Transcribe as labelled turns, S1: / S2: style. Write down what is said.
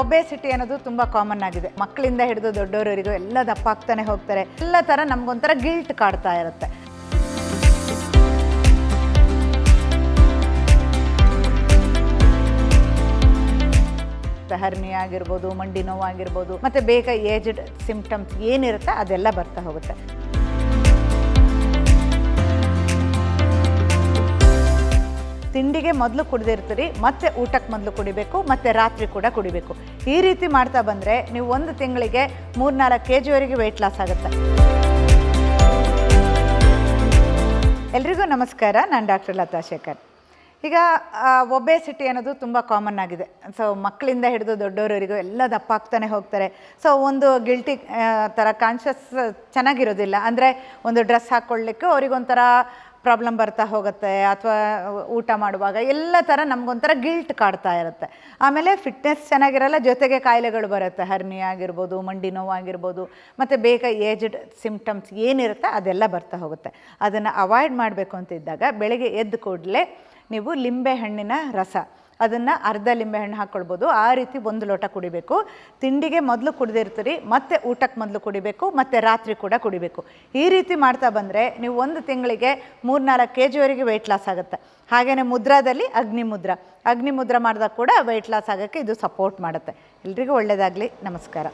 S1: Obesity ಅನ್ನೋದು ತುಂಬ common ಆಗಿದೆ. ಮಕ್ಕಳಿಂದ ಹಿಡಿದು ದೊಡ್ಡವರವರೆಗೂ ಎಲ್ಲ ದಪ್ಪ ಆಗ್ತಾನೆ ಹೋಗ್ತಾರೆ. ಎಲ್ಲ ಥರ ನಮಗೊಂಥರ ಗಿಲ್ಟ್ ಕಾಡ್ತಾ ಇರುತ್ತೆ. ಹರ್ನಿ ಆಗಿರ್ಬೋದು, ಮಂಡಿ ನೋವು ಆಗಿರ್ಬೋದು, ಮತ್ತು ಬೇಗ ಏಜ್ಡ್ ಸಿಂಪ್ಟಮ್ಸ್ ಏನಿರುತ್ತೆ ಅದೆಲ್ಲ ಬರ್ತಾ ಹೋಗುತ್ತೆ. ತಿಂಡಿಗೆ ಮೊದಲು ಕುಡಿದಿರ್ತೀರಿ ಮತ್ತೆ ಊಟಕ್ಕೆ ಮೊದಲು ಕುಡಿಬೇಕು, ಮತ್ತು ರಾತ್ರಿ ಕೂಡ ಕುಡಿಬೇಕು. ಈ ರೀತಿ ಮಾಡ್ತಾ ಬಂದರೆ ನೀವು ಒಂದು ತಿಂಗಳಿಗೆ ಮೂರ್ನಾಲ್ಕು ಕೆ ಜಿವರೆಗೆ ವೆಯ್ಟ್ ಲಾಸ್ ಆಗುತ್ತೆ. ಎಲ್ರಿಗೂ ನಮಸ್ಕಾರ, ನಾನು ಡಾಕ್ಟರ್ ಲತಾ ಶೇಖರ್. ಈಗ ಒಬೇಸಿಟಿ ಅನ್ನೋದು ತುಂಬ ಕಾಮನ್ ಆಗಿದೆ. ಸೊ ಮಕ್ಕಳಿಂದ ಹಿಡಿದು ದೊಡ್ಡವರವರೆಗೂ ಎಲ್ಲ ದಪ್ಪ ಆಗ್ತಾನೆ ಹೋಗ್ತಾರೆ. ಸೊ ಒಂದು ಗಿಲ್ಟಿ ಥರ ಕಾನ್ಷಿಯಸ್ ಚೆನ್ನಾಗಿರೋದಿಲ್ಲ. ಅಂದರೆ ಒಂದು ಡ್ರೆಸ್ ಹಾಕ್ಕೊಳ್ಳಿಕ್ಕೆ ಅವ್ರಿಗೊಂಥರ ಪ್ರಾಬ್ಲಮ್ ಬರ್ತಾ ಹೋಗುತ್ತೆ ಅಥವಾ ಊಟ ಮಾಡುವಾಗ ಎಲ್ಲ ಥರ ನಮಗೊಂಥರ ಗಿಲ್ಟ್ ಕಾಡ್ತಾ ಇರುತ್ತೆ. ಆಮೇಲೆ ಫಿಟ್ನೆಸ್ ಚೆನ್ನಾಗಿರಲ್ಲ, ಜೊತೆಗೆ ಕಾಯಿಲೆಗಳು ಬರುತ್ತೆ. ಹರ್ನಿ ಆಗಿರ್ಬೋದು, ಮಂಡಿ ನೋವು ಆಗಿರ್ಬೋದು, ಮತ್ತು ಬೇಗ ಏಜ್ಡ್ ಸಿಂಪ್ಟಮ್ಸ್ ಏನಿರುತ್ತೆ ಅದೆಲ್ಲ ಬರ್ತಾ ಹೋಗುತ್ತೆ. ಅದನ್ನು ಅವಾಯ್ಡ್ ಮಾಡಬೇಕು ಅಂತಿದ್ದಾಗ ಬೆಳಗ್ಗೆ ಎದ್ದು ಕೂಡಲೇ ನೀವು ಲಿಂಬೆ ಹಣ್ಣಿನ ರಸ. ಅದನ್ನು ಅರ್ಧ ಲಿಂಬೆಹಣ್ಣು ಹಾಕ್ಕೊಳ್ಬೋದು ಆ ರೀತಿ ಒಂದು ಲೋಟ ಕುಡಿಬೇಕು. ತಿಂಡಿಗೆ ಮೊದಲು ಕುಡಿದಿರ್ತೀರಿ, ಮತ್ತೆ ಊಟಕ್ಕೆ ಮೊದಲು ಕುಡಿಬೇಕು, ಮತ್ತು ರಾತ್ರಿ ಕೂಡ ಕುಡಿಬೇಕು. ಈ ರೀತಿ ಮಾಡ್ತಾ ಬಂದರೆ ನೀವು ಒಂದು ತಿಂಗಳಿಗೆ ಮೂರ್ನಾಲ್ಕು ಕೆ ಜಿವರೆಗೆ ವೆಯ್ಟ್ ಲಾಸ್ ಆಗುತ್ತೆ. ಹಾಗೆಯೇ ಮುದ್ರಾದಲ್ಲಿ ಅಗ್ನಿ ಮುದ್ರ. ಅಗ್ನಿ ಮುದ್ರ ಮಾಡಿದಾಗ ಕೂಡ ವೆಯ್ಟ್ ಲಾಸ್ ಆಗೋಕ್ಕೆ ಇದು ಸಪೋರ್ಟ್ ಮಾಡುತ್ತೆ. ಎಲ್ರಿಗೂ ಒಳ್ಳೆಯದಾಗಲಿ ನಮಸ್ಕಾರ.